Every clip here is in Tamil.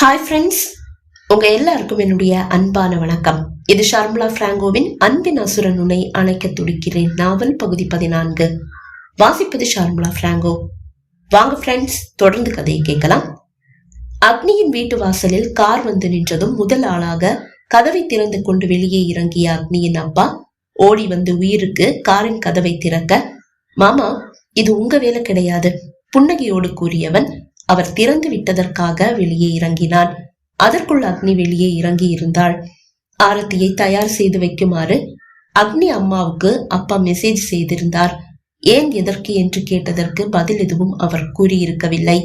ஹாய் ஃப்ரெண்ட்ஸ் உங்க எல்லாருக்கும் என்னுடைய அன்பான வணக்கம். இது ஷர்மிளா பிராங்கோவின் அன்பின் அசுரனுனை அணைக்க துடிக்கிறேன். நாவல் பகுதி பதினான்கு. வாசிப்பது ஷர்மிளா பிராங்கோ. வாங்க ஃப்ரெண்ட்ஸ் தொடர்ந்து கதையை கேட்கலாம். அக்னியின் வீட்டு வாசலில் கார் வந்து நின்றதும் முதல் ஆளாக கதவை திறந்து கொண்டு வெளியே இறங்கிய அக்னியின் அப்பா ஓடி வந்து உயிருக்கு காரின் கதவை திறக்க மாமா இது உங்க வேலை கிடையாது. புன்னகையோடு கூறியவன் அவர் திறந்து விட்டதற்காக வெளியே இறங்கினான். அதற்குள் அக்னி வெளியே இறங்கி இருந்தாள். ஆரத்தியை தயார் செய்து வைக்குமாறு அக்னி அம்மாவுக்கு அப்பா மெசேஜ் செய்திருந்தார். ஏன் எதற்கு என்று கேட்டதற்கு பதில் எதுவும் அவர் கூறியிருக்கவில்லை.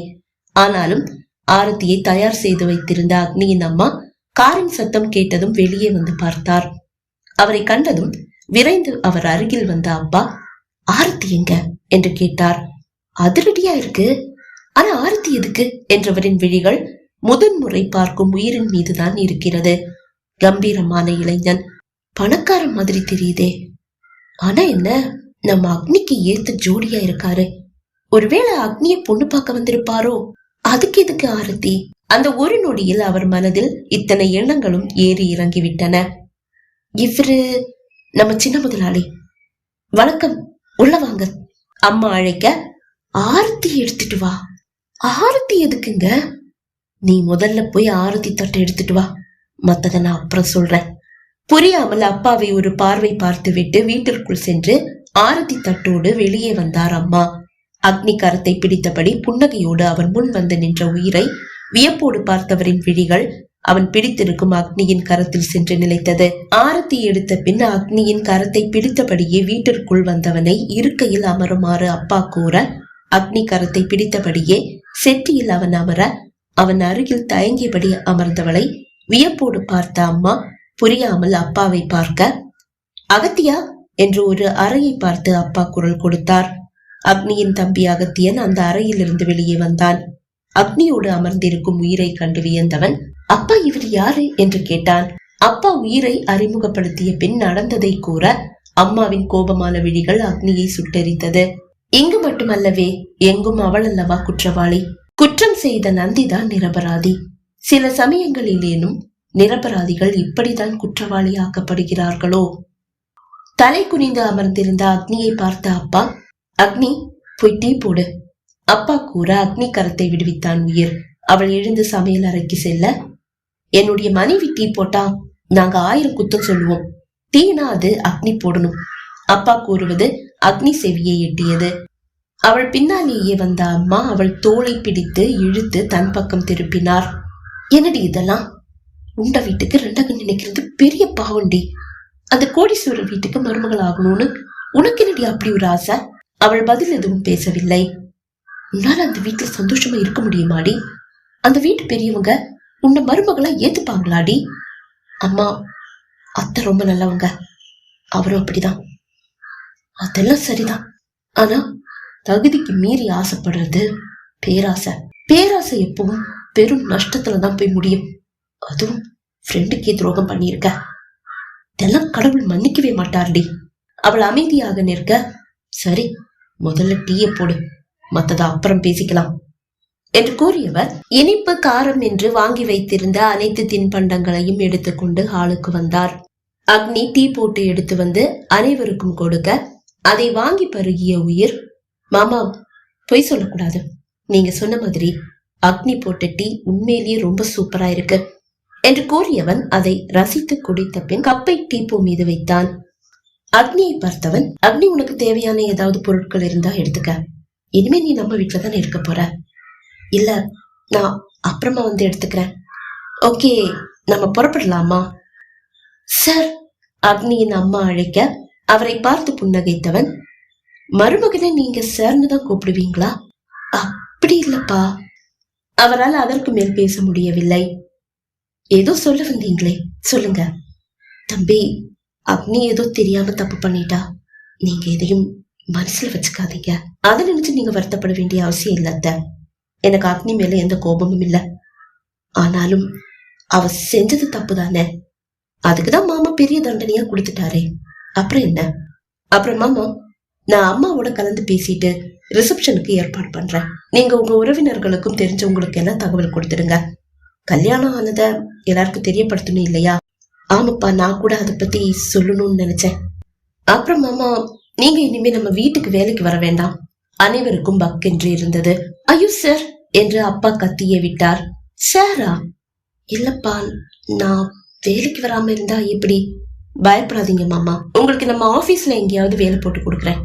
ஆனாலும் ஆரத்தியை தயார் செய்து வைத்திருந்த அக்னியின் அம்மா காரின் சத்தம் கேட்டதும் வெளியே வந்து பார்த்தார். அவரை கண்டதும் விரைந்து அவர் அருகில் வந்த அப்பா ஆரத்தி எங்க? என்று கேட்டார். அதிரடியா இருக்கு. ஆனா ஆரத்தி எதுக்கு? என்றவரின் விழிகள் முதன்முறை பார்க்கும் உயிரின் மீதுதான் இருக்கிறது. கம்பீரமான இளைஞன். பணக்கார மாதிரி தெரியுதே. ஆனா என்ன? நம்ம அக்னிக்கு ஏத்த ஜோடியா இருக்காரு. ஒருவேளை அக்னிய பொண்ணு பார்க்க வந்திருப்பாரோ? அதுக்கு எதுக்கு ஆரத்தி? அந்த ஒரு நொடியில் அவர் மனதில் இத்தனை எண்ணங்களும் ஏறி இறங்கி விட்டன இவரு நம்ம சின்ன முதலாளி. வணக்கம். உள்ள வாங்க. அம்மா அழைக்க ஆரத்தி எடுத்துட்டு வா. ஆரத்தி எதுக்குங்க? நீ முதல்ல போய் ஆரத்தி தட்டை எடுத்துட்டு வா. மத்தத நான் அப்புறம் சொல்றேன். புரியாமல் அப்பாவை ஒரு பார்வை பார்த்துவிட்டு வீட்டிற்குள் சென்று ஆரத்தி தட்டோடு வெளியே வந்தார் அம்மா. அக்னி கரத்தை பிடித்தபடி புன்னகையோடு அவன் முன் வந்து நின்ற உயிரை வியப்போடு பார்த்தவரின் விழிகள் அவன் பிடித்திருக்கும் அக்னியின் கரத்தில் சென்று நிலைத்தது. ஆரத்தி எடுத்த பின் அக்னியின் கரத்தை பிடித்தபடியே வீட்டிற்குள் வந்தவனை இருக்கையில் அமருமாறு அப்பா கூற அக்னி கரத்தை பிடித்தபடியே செட்டியில் அவன் அமர அவன் அருகில் தயங்கியபடி அமர்ந்தவளை வியப்போடு பார்த்த அம்மா புரியாமல் அப்பாவை பார்க்க அகத்தியா? என்று ஒரு அறையை பார்த்து அப்பா குரல் கொடுத்தார். அக்னியின் தம்பி அகத்தியன் அந்த அறையிலிருந்து வெளியே வந்தான். அக்னியோடு அமர்ந்திருக்கும் உயிரை கண்டு வியந்தவன் அப்பா இவர் யாரு? என்று கேட்டான். அப்பா உயிரை அறிமுகப்படுத்திய பின் நடந்ததை கூற அம்மாவின் கோபமான விழிகள் அக்னியை சுட்டெரித்தது. இங்கு மட்டுமல்லவே எங்கும் அவள் அல்லவா குற்றவாளி. குற்றம் செய்த நந்திதான் நிரபராதி. சில சமயங்களிலேனும் நிரபராதிகள் இப்படிதான் குற்றவாளி ஆக்கப்படுகிறார்களோ தலை குனிந்து அமர்ந்திருந்த அக்னியை பார்த்த அப்பா அக்னி போய் டீ போடு. அப்பா கூற அக்னி கரத்தை விடுவித்தான் உயிர். அவள் எழுந்து சமையல் அறைக்கு செல்ல என்னுடைய மனைவி டீ போட்டா நாங்க ஆயிரம் குத்தம் சொல்லுவோம். டீனா அது அக்னி போடணும். அப்பா கூறுவது அக்னி செவியை எட்டியது. அவள் பின்னாலேயே வந்த அம்மா அவள் தோளை பிடித்து இழுத்து தன் பக்கம் திருப்பினார் என்னடி இதெல்லாம்? உண்ட வீட்டுக்கு ரெண்டக நினைக்கிறது பெரிய பாவண்டி அந்த கோடீஸ்வரர் வீட்டுக்கு மருமகள் ஆகணும்னு உனக்கு என்னடி அப்படி ஒரு ஆசை? அவள் பதில் எதுவும் பேசவில்லை. உன்னால அந்த வீட்டுல சந்தோஷமா இருக்க முடியுமாடி? அந்த வீட்டு பெரியவங்க உன்னை மருமகளா ஏத்துப்பாங்களாடி? அம்மா அத்தை ரொம்ப நல்லவங்க. அவரும் அப்படிதான். அதெல்லாம் சரிதான். ஆனா தகுதிக்கு மீறி ஆசைப்படுறது பேராசை. பேராசை எப்பவும் பெரும் நஷ்டத்துல தான் போய் முடியும். அதுவும் ஃப்ரெண்டுக்கே துரோகம் பண்ணியிருக்க. இதெல்லாம் கடவுள் மன்னிக்கவே மாட்டார்டி. அவள் அமைதியாக நிற்க சரி முதல்ல டீயை போடு. மத்ததை அப்புறம் பேசிக்கலாம். என்று கூறியவர் இனிப்பு காரம் என்று வாங்கி வைத்திருந்த அனைத்து தின்பண்டங்களையும் எடுத்துக்கொண்டு ஹாலுக்கு வந்தார். அக்னி டீ போட்டு எடுத்து வந்து அனைவருக்கும் கொடுக்க அதை வாங்கி பருகிய உயிர் மாமா பொய் சொல்லக்கூடாது. நீங்க சொன்ன மாதிரி அக்னி போட்ட டீ உண்மையிலேயே ரொம்ப சூப்பரா இருக்கு என்று கூறியவன் அதை ரசித்து குடித்த பின் கப்பை டீப்போ மீது வைத்தான். அக்னியை பார்த்தவன் அக்னி உனக்கு தேவையான ஏதாவது பொருட்கள் இருந்தா எடுத்துக்க. இனிமே நீ நம்ம வீட்டுல தானே இருக்க போற. இல்ல நான் அப்புறமா வந்து எடுத்துக்கிறேன். ஓகே நம்ம புறப்படலாமா? சார் அக்னியின் அம்மா அழைக்க அவரை பார்த்து புன்னகைத்தவன் மருமகனை நீங்க சேர்ந்துதான் தான் கூப்பிடுவீங்களா? அப்படி இல்லப்பா. அவரால் அதற்கு மேல் பேச முடியவில்லை. ஏதோ சொல்ல வந்தீங்களே சொல்லுங்க. தம்பி அக்னி ஏதோ தெரியாம தப்பு பண்ணிட்டா. நீங்க எதையும் மனசுல வச்சுக்காதீங்க. அதை நினைச்சு நீங்க வருத்தப்பட வேண்டிய அவசியம் இல்லத்த எனக்கு அக்னி மேல எந்த கோபமும் இல்ல. ஆனாலும் அவ செஞ்சது தப்பு தானே அதுக்குதான் மாமா பெரிய தண்டனையா கொடுத்துட்டாரே. அப்புறம் என்ன? அப்புறம் மாமா நான் அம்மாவோட கலந்து பேசிட்டு ரிசப்ஷனுக்கு ஏற்பாடு பண்றேன். நீங்க உங்க உறவினர்களுக்கும் தெரிஞ்சவங்களுக்கு எல்லாம் தகவல் கொடுத்துடுங்க. கல்யாணம் ஆனத எல்லாருக்கும் தெரியப்படுத்தணும் இல்லையா? ஆமாப்பா நான் கூட அதை பத்தி சொல்லணும்னு நினைச்சேன். அப்புறம் மாமா நீங்க இனிமே நம்ம வீட்டுக்கு வேலைக்கு வர வேண்டாம். அனைவருக்கும் பக்கென்று இருந்தது. ஐயோ சார் என்று அப்பா கத்தியே விட்டார். சாரா? இல்லப்பா நான் வேலைக்கு வராம இருந்தா எப்படி? பயப்படாதீங்க மாமா. உங்களுக்கு நம்ம ஆபீஸ்ல எங்கேயாவது வேலை போட்டு கொடுக்குறேன்.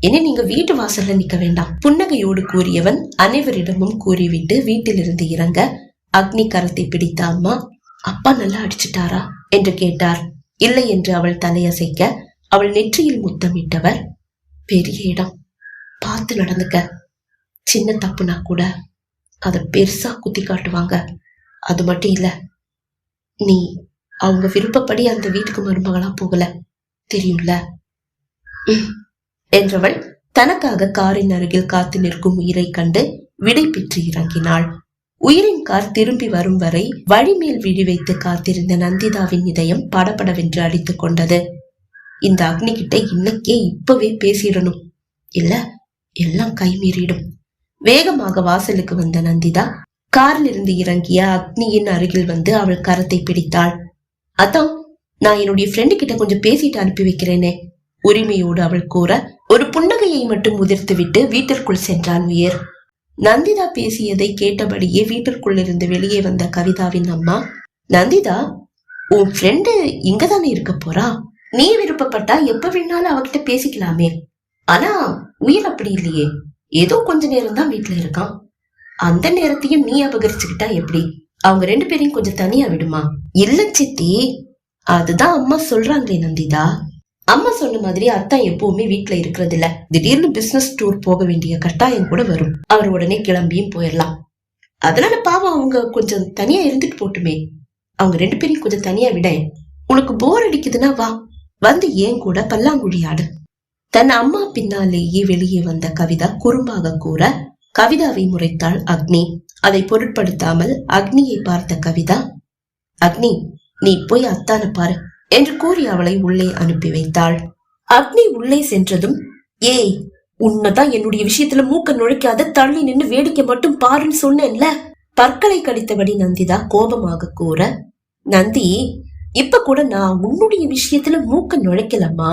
இனி நீங்க வீட்டு வாசல்ல நிக்க வேண்டாம். புன்னகையோடு கூறியவன் அனைவரிடமும் கூறிவிட்டு வீட்டிலிருந்து இறங்க அக்னி கரத்தை பிடித்த அம்மா அப்பா நல்லா அடிச்சிட்டாரா? என்று கேட்டார். இல்லை என்று அவள் தலையசைக்க அவள் நெற்றியில் முத்தமிட்டவர் பெரிய இடம். பார்த்து நடந்துக்க. சின்ன தப்புனா கூட அதை பெருசா குத்தி காட்டுவாங்க. அது மட்டும் இல்ல நீ அவங்க விருப்பப்படி அந்த வீட்டுக்கு மருமகளா போகல. தெரியும்ல? என்றவள் தனக்காக காரின் அருகில் காத்து நிற்கும் உயிரை கண்டு விடை பெற்று இறங்கினாள். உயிரின் கார் திரும்பி வரும் வரை வழிமேல் விழி வைத்து காத்திருந்த நந்திதாவின் இதயம் படபடவென்று அடித்துக் கொண்டது. இந்த அக்னி கிட்ட இன்னைக்கே இப்பவே பேசிடணும். இல்ல எல்லாம் கைமீறிடும். வேகமாக வாசலுக்கு வந்த நந்திதா காரில் இருந்து இறங்கிய அக்னியின் அருகில் வந்து அவள் கரத்தை பிடித்தாள். அதான் நான் என்னுடைய ஃப்ரெண்டு கிட்ட கொஞ்சம் பேசிட்டு அனுப்பி வைக்கிறேனே. உரிமையோடு அவள் கூற ஒரு புன்னகையை மட்டும் உதிர்த்துவிட்டு வீட்டிற்குள் சென்றான் உயர். நந்திதா பேசியதை கேட்டபடியே வீட்டிற்குள் இருந்து வெளியே வந்த கவிதாவின் அம்மா நந்திதா உன் ஃப்ரெண்டு இங்கதானே இருக்க போறா? நீ விருப்பப்பட்டா எப்ப வேணாலும் அவகிட்ட பேசிக்கலாமே. ஆனா உயிர் அப்படி இல்லையே. ஏதோ கொஞ்ச நேரம் தான் வீட்டுல இருக்கான். அந்த நேரத்தையும் நீ அபகரிச்சுக்கிட்டா எப்படி? அவங்க ரெண்டு பேரையும் கொஞ்சம் தனியா விடுமா? இல்ல சித்தி அதுதான் அம்மா சொல்றாங்களே நந்திதா. அம்மா சொன்ன மாதிரி அத்தான் எப்பவுமே வீட்ல இருக்கிறது இல்ல திடீர்னு பிசினஸ் டூர் போக வேண்டிய கட்டாயம் கூட வரும். அவர் உடனே கிளம்பியும் போயிடலாம் அதனால பாவம் அவங்க கொஞ்சம் தனியா இருந்துட்டு போட்டுமே. அவங்க ரெண்டு பேரையும் கொஞ்சம் தனியா விட. உனக்கு போர் அடிக்குதுன்னா வா. வந்து ஏன் கூட பல்லாங்குழி ஆடு. தன் அம்மா பின்னாலேயே வெளியே வந்த கவிதா குறும்பாக கூற கவிதாவை முறைத்தாள் அக்னி. அதை பொருட்படுத்தாமல் அக்னியை பார்த்த கவிதா அக்னி நீ போய் அத்தான பாரு என்று கூறி அவளை உள்ளே அனுப்பி வைத்தாள். அக்னி உள்ளே சென்றதும் ஏய் உன்னதான் என்னுடைய விஷயத்துல மூக்க நுழைக்காத தள்ளி நின்னு வேடிக்கை மட்டும் பாருன்னு சொன்னேன்ல? பற்களை கடித்தபடி நந்திதா கோபமாக கூற நந்தி இப்ப கூட நான் உன்னுடைய விஷயத்துல மூக்க நுழைக்கலம்மா.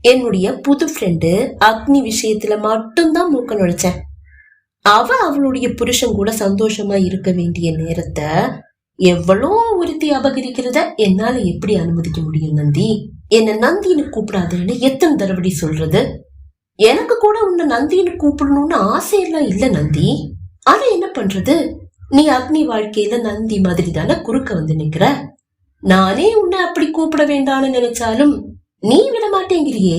என்னுடைய புது ஃப்ரெண்டு அக்னி விஷயத்துல மட்டும்தான் மூக்க நுழைச்சேன். அவ அவளுடைய புருஷன் கூட சந்தோஷமா இருக்க வேண்டிய நேரத்தை எவ்வளோ ஒருத்தி அபகரிக்கிறத என்னால எப்படி அனுமதிக்க முடியும் நந்தி? என்ன நந்தின்னு கூப்பிடாதேன்னு எத்தனை தடவடி சொல்றது? எனக்கு கூட உன்னை நந்தின்னு கூப்பிடணும்னு ஆசையெல்லாம் இல்ல நந்தி. ஆனா என்ன பண்றது? நீ அக்னி வாழ்க்கையில நந்தி மாதிரி தானே குறுக்க வந்து நிக்கிற? நானே உன்னை அப்படி கூப்பிட வேண்டாம்னு நினைச்சாலும் நீ விட மாட்டேங்கிறியே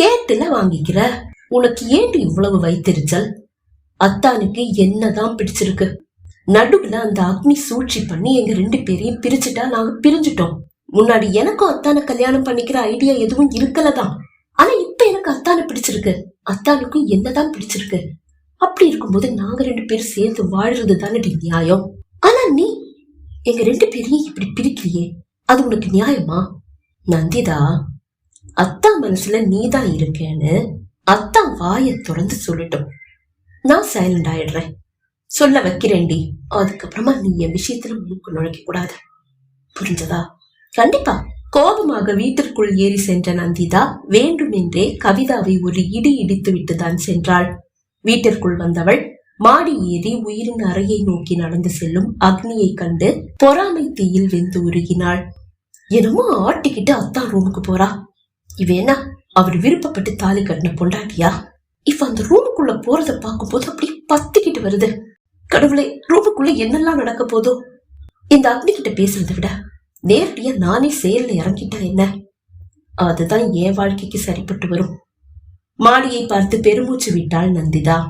கேட்டுல வாங்கிக்கிற. உனக்கு ஏன் இவ்வளவு வைத்தெரிச்சல்? அத்தானுக்கு என்னதான் பிடிச்சிருக்கு. நடுவுல அந்த அக்னி சூழ்ச்சி பண்ணி எங்க ரெண்டு பேரையும் பிரிச்சுட்டா நாங்க பிரிஞ்சுட்டோம். முன்னாடி எனக்கும் அத்தானை கல்யாணம் பண்ணிக்கிற ஐடியா எதுவும் இருக்கலதான். ஆனா இப்ப எனக்கு அத்தானை பிடிச்சிருக்கு. அத்தானுக்கும் என்னதான் பிடிச்சிருக்கு. அப்படி இருக்கும்போது நாங்க ரெண்டு பேரும் சேர்ந்து வாழ்றது தானே நியாயம். ஆனா நீ எங்க ரெண்டு பேரையும் இப்படி பிரிக்கிறியே அது உனக்கு நியாயமா? நந்திதா அத்தா மனசுல நீதான் இருக்கேன்னு அத்தா வாயை திறந்து சொல்லட்டும். நான் சைலண்ட் ஆயிடுறேன். சொல்ல வைக்கிறேன்டி. அதுக்கப்புறமா நீ என் விஷயத்துல மூக்கு நுழைக்க கூடாது. புரிஞ்சதா? கண்டிப்பா. கோபமாக வீட்டிற்குள் ஏறி சென்ற நந்திதா வேண்டுமென்றே கவிதாவை ஒரு இடி இடித்து விட்டுதான் சென்றாள். வீட்டிற்குள் வந்தவள் மாடி ஏறி உயிரின் அறையை நோக்கி நடந்து செல்லும் அக்னியை கண்டு பொறாமை தீயில் வெந்து உருகினாள். என்னமோ ஆட்டிக்கிட்டு அத்தான் ரூமுக்கு போறா. இவ என்ன? அவர் விருப்பப்பட்டு தாலி கட்டின பொண்டாட்டியா? இப்ப அந்த ரூமுக்குள்ள போறத பார்க்கும்போது அப்படியே பத்திக்கிட்டு வருது. கடவுளை ரூமுக்குள்ள என்னெல்லாம் நடக்க போதோ? இந்த அக்னி கிட்ட பேசுறதை விட நேரடியா நானே செயல்ல இறங்கிட்டா என்ன? அதுதான் என் வாழ்க்கைக்கு சரிப்பட்டு வரும். மாடியை பார்த்து பெருமூச்சு விட்டாள் நந்திதா.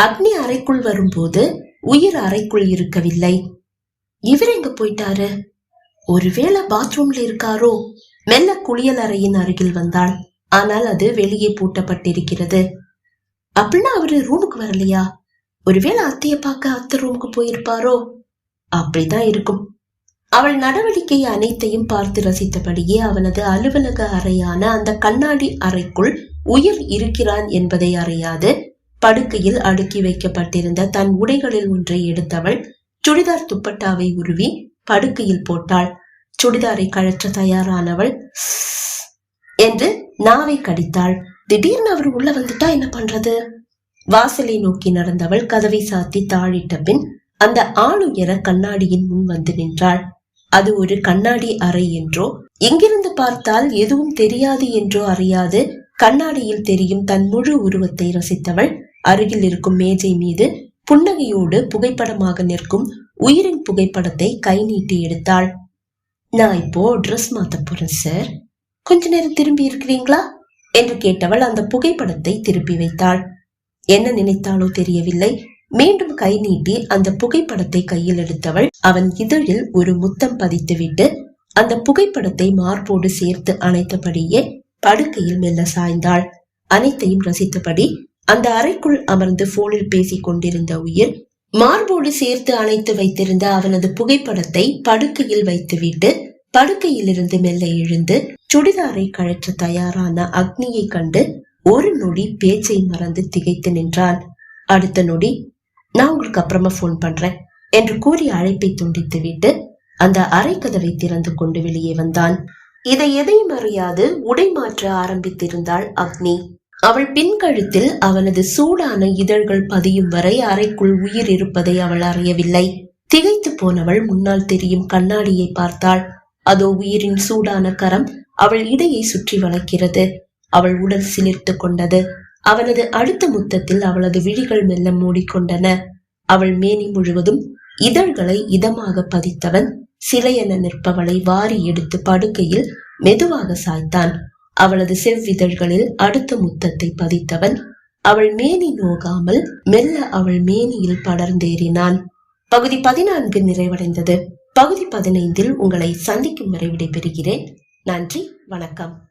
அக்னி அறைக்குள் வரும்போது உயிர் அறைக்குள் இருக்கவில்லை. இவர் எங்க போயிட்டாரு? ஒருவேளை பாத்ரூம்ல இருக்காரோ? மெல்ல குளியல் அறையின் அருகில் வந்தாள். ஆனால் அது வெளியே பூட்டப்பட்டிருக்கிறது. அப்படின்னா அவரு ரூமுக்கு வரலையா? ஒருவேளை அத்தைய பார்க்க அத்தை ரூமுக்கு போயிருப்பாரோ? அப்படிதான் இருக்கும். அவள் நடவடிக்கை அனைத்தையும் பார்த்து ரசித்தபடியே அவனது அலுவலக அறையான அந்த கண்ணாடி அறைக்குள் உயிர் இருக்கிறான் என்பதை அறியாது படுக்கையில் அடுக்கி வைக்கப்பட்டிருந்த தன் உடைகளில் ஒன்றை எடுத்தவள் சுடிதார் துப்பட்டாவை உருவி படுக்கையில் போட்டாள். சுடிதாரை கழற்ற தயாரானவள் என்று நாவை கடித்தாள். திடீர்னு அவர் உள்ள வந்துட்டா என்ன பண்றது? வாசலை நோக்கி நடந்தவள் கதவை சாத்தி தாழிட்ட பின் அந்த ஆளுயர கண்ணாடியின் முன் வந்து நின்றாள். அது ஒரு கண்ணாடி அறை என்றோ இங்கிருந்து பார்த்தால் எதுவும் தெரியாது என்றோ அறியாது கண்ணாடியில் தெரியும் தன் முழு உருவத்தை ரசித்தவள் அருகில் இருக்கும் மேஜை மீது புன்னகையோடு புகைப்படமாக நிற்கும் உயிரின் புகைப்படத்தை கை நீட்டி எடுத்தாள். நான் இப்போ ட்ரெஸ் மாத்த போறேன் சார் கொஞ்ச நேரம் திரும்பி இருக்கிறீங்களா? என்று கேட்டவள் அந்த புகைப்படத்தை திருப்பி வைத்தாள். என்ன நினைத்தாளோ தெரியவில்லை. மீண்டும் கை நீட்டி அந்த புகைப்படத்தை கையில் எடுத்தவள் அவன் இதழில் ஒரு முத்தம் பதித்துவிட்டு அந்த புகைப்படத்தை மார்போடு சேர்த்து அணைத்தபடியே படுக்கையில் மெல்ல சாய்ந்தாள். அனைத்தையும் ரசித்தபடி அந்த அறைக்குள் அமர்ந்து போனில் பேசிக் கொண்டிருந்த உயிர் மார்போடு சேர்த்து அணைத்து வைத்திருந்த அவனது புகைப்படத்தை படுக்கையில் வைத்துவிட்டு படுக்கையிலிருந்து மெல்ல எழுந்து சுடிதாரை கழற்ற தயாரான அக்னியை கண்டு ஒரு நொடி பேச்சை மறந்து திகைத்து நின்றான் அடுத்த நொடி நான் உங்களுக்கு அப்புறமா போன் பண்றேன் என்று கூறி அழைப்பை துண்டித்து விட்டு அந்த அறை கதவை திறந்து கொண்டு வெளியே வந்தான். இதை எதையும் அறியாது உடை மாற்ற ஆரம்பித்திருந்தாள் அக்னி. அவள் பின்கழுத்தில் அவனது சூடான இதழ்கள் பதியும் வரை அறைக்குள் உயிர் இருப்பதை அவள் அறியவில்லை. திகைத்து போனவள் முன்னால் தெரியும் கண்ணாடியை பார்த்தாள். அதோ உயிரின் சூடான கரம் அவள் இடையை சுற்றி வளைக்கிறது அவள் உடல் சிலிர்த்து கொண்டது. அவனது அடுத்த முத்தத்தில் அவளது விழிகள் மெல்ல மூடிக்கொண்டன. அவள் மேனி முழுவதும் இதழ்களை இதமாக பதித்தவன் சிலையென நிற்பவளை வாரி எடுத்து படுக்கையில் மெதுவாக சாய்த்தான். அவளது செவ்விதழ்களில் அடுத்த முத்தத்தை பதித்தவன் அவள் மேனி நோகாமல் மெல்ல அவள் மேனியில் படர்ந்தேறினான். பகுதி பதினான்கு நிறைவடைந்தது. பகுதி பதினைந்தில் உங்களை சந்திக்கும் வரை விடைபெறுகிறேன். நன்றி வணக்கம்.